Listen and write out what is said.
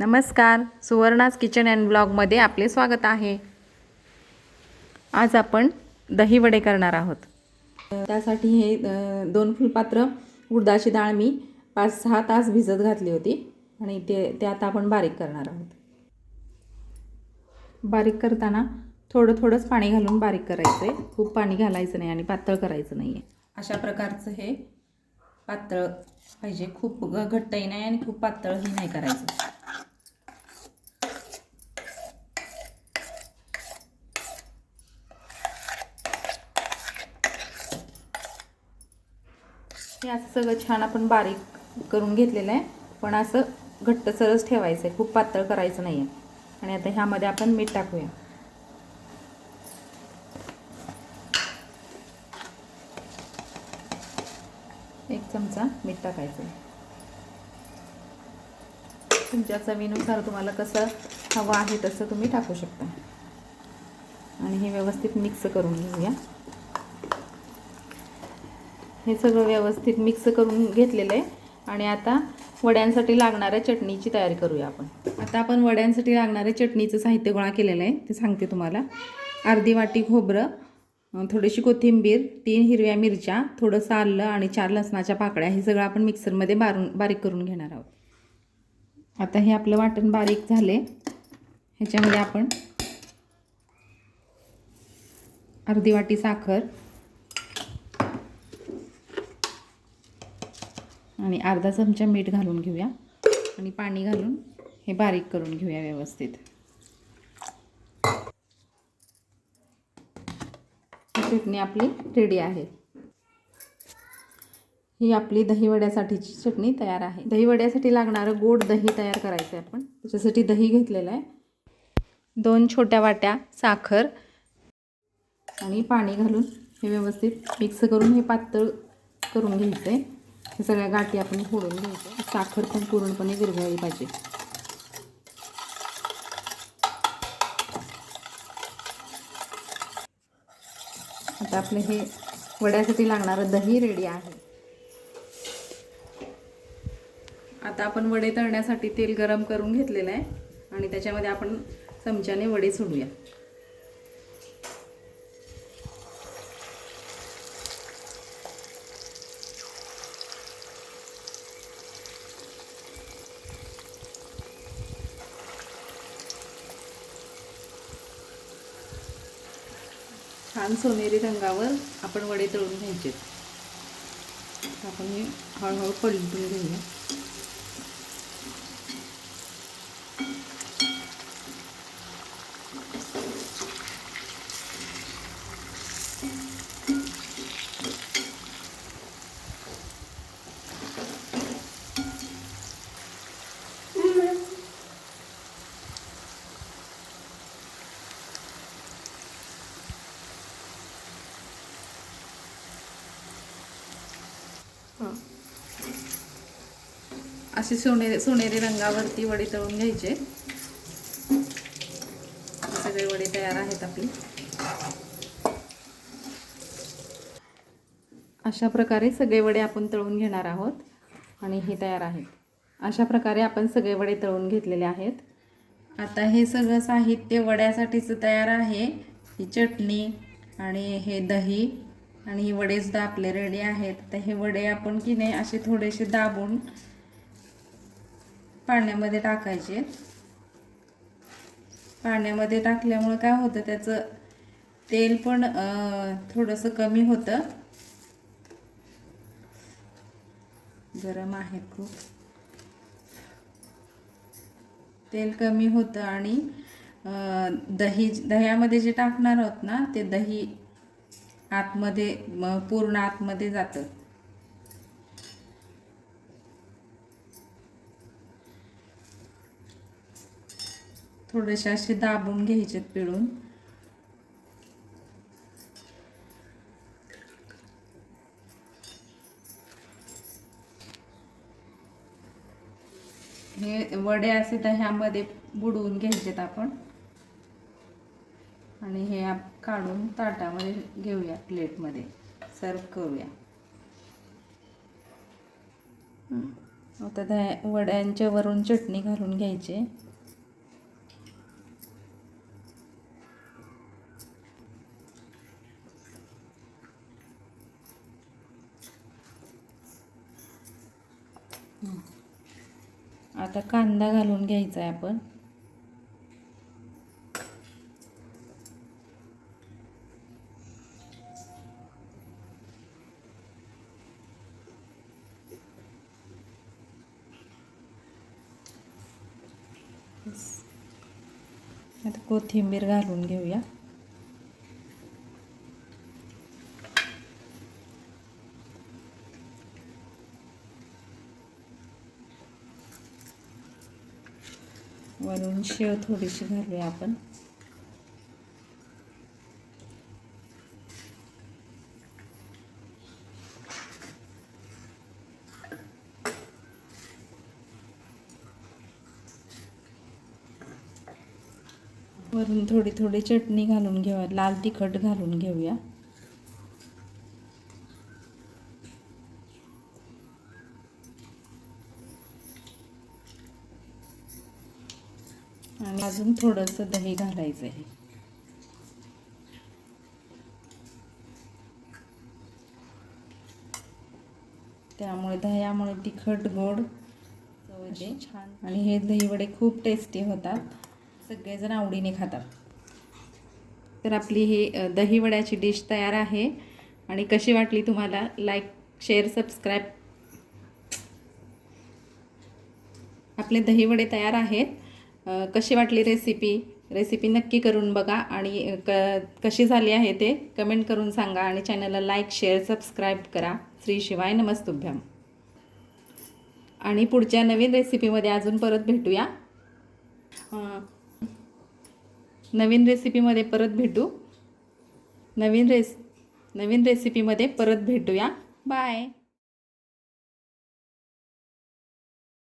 नमस्कार. सुवर्णाज kitchen and ब्लॉगमध्ये आपले स्वागत आहे. आज आपण दही वडे करणार आहोत. त्यासाठी हे दोन फुलपात्र उडदाची डाळ मी पाच सहा तास भिजत घातली होती आणि ते ते आता आपण बारीक करणार आहोत. बारीक करताना थोडं थोडंच पाणी घालून बारीक करायचं आहे खूप पाणी घालायचं नाही आणि पातळ करायचं नाही आहे अशा प्रकारचं हे पातळ पाहिजे. खूप घट्टही नाही आणि खूप पातळही नाही करायचं. हे असं सगळं छान आपण बारीक करून घेतलेलं आहे. पण असं घट्टसरच ठेवायचं आहे. खूप पातळ करायचं नाही आहे आणि आता ह्यामध्ये आपण मीठ टाकूया. एक चमचा मीठ टाकायचं तुमच्या चवीनुसार तुम्हाला कसं हवं आहे तसं तुम्ही टाकू शकता. आणि हे व्यवस्थित मिक्स करून घेऊया. हे सगळं व्यवस्थित मिक्स करून घेतलेलं आहे. आणि आता वड्यांसाठी लागणाऱ्या चटणीची तयारी करूया आपण. आता आपण वड्यांसाठी लागणाऱ्या चटणीचं साहित्य गोळा केलेलं आहे. ते सांगते तुम्हाला. अर्धी वाटी खोबरं थोडीशी कोथिंबीर तीन हिरव्या मिरच्या थोडंसं आलं आणि चार लसणाच्या पाकळ्या हे सगळं आपण मिक्सरमध्ये बारून बारीक करून घेणार आहोत. आता हे आपलं वाटण बारीक झाले. ह्याच्यामध्ये आपण अर्धी वाटी साखर आणि अर्धा चमचा मीठ घालून घेऊया आणि पाणी घालून हे बारीक करून घेऊया व्यवस्थित. ही चटणी आपली रेडी आहे. ही आपली दहीवड्यासाठीची चटणी तयार आहे. दहीवड्यासाठी लागणारं गोड दही तयार करायचं आहे आपण. त्याच्यासाठी दही घेतलेलं आहे. दोन छोट्या वाट्या साखर आणि पाणी घालून हे व्यवस्थित मिक्स करून हे पातळ करून घ्यायचं आहे हे सगळ्या गाठी आपण फोडून घ्यायचं साखर पण पूर्णपणे विरघळली पाहिजे. आता आपलं हे वड्यासाठी लागणारं दही रेडी आहे. आता आपण वडे तळण्यासाठी तेल गरम करून घेतलेलं आहे. आणि त्याच्यामध्ये आपण चमच्याने वडे सोडूया. छान सोनेरी रंगावर आपण वडे तळून घ्यायचे आपण हे हळूहळू पलटून घेऊया. असे सोनेरी सोनेरी रंगावरती वडे तळून घ्यायचे. सगळे वडे तयार आहेत आपले. अशा प्रकारे सगळे वडे आपण तळून घेणार आहोत आणि हे तयार आहेत. अशा प्रकारे आपण सगळे वडे तळून घेतलेले आहेत. आता हे सगळं साहित्य वड्यासाठीचं तयार आहे. ही चटणी आणि हे दही. आणि ही वडेसुद्धा आपले रेडी आहेत. तर हे वडे आपण की नाही असे थोडेसे दाबून पाण्यामध्ये टाकायचे. पाण्यामध्ये टाकल्यामुळे काय होतं त्याचं तेल पण थोडंसं कमी होतं. गरम आहेत खूप. तेल कमी होतं आणि दही दह्यामध्ये जे टाकणार आहोत ना ते दही आतमध्ये पूर्ण आतमध्ये जातं. थोडेसे असे दाबून घ्यायचेत पिळून. हे वडे असे तर ह्यामध्ये बुडवून घ्यायचेत आपण. आणि हे आप काढून ताटामध्ये घेऊया प्लेटमध्ये. सर्व करूया. आता त्या वड्यांच्या वरून चटणी घालून घ्यायची. आता कांदा घालून घ्यायचा आहे आपण. आता कोथिंबीर घालून घेऊया. वरून शेव थोडीशी घालूया आपण. वरून थोडी थोडी चटणी घालून घेऊया. लाल तिखट घालून घेऊया. आणि अजून थोडंसं दही घालायचं आहे. त्यामुळे दह्यामुळे तिखट गोड छान. आणि हे दहीवडे खूप टेस्टी होतात. सगळेजण आवडीने खातात. तर आपली ही दहीवड्याची डिश तयार आहे. आणि कशी वाटली तुम्हाला? लाईक शेअर सबस्क्राईब आपले दहीवडे तयार आहेत. कशी वाटली रेसिपी रेसिपी नक्की करून बघा. आणि क कशी झाली आहे ते कमेंट करून सांगा. आणि चॅनलला लाईक शेअर सबस्क्राईब करा. श्री शिवाय नमस्तुभ्याम. आणि पुढच्या नवीन रेसिपीमध्ये अजून परत भेटूया. अ, नवीन रेसिपीमध्ये परत भेटू. नवीन रेस नवीन रेसिपीमध्ये परत भेटूया. बाय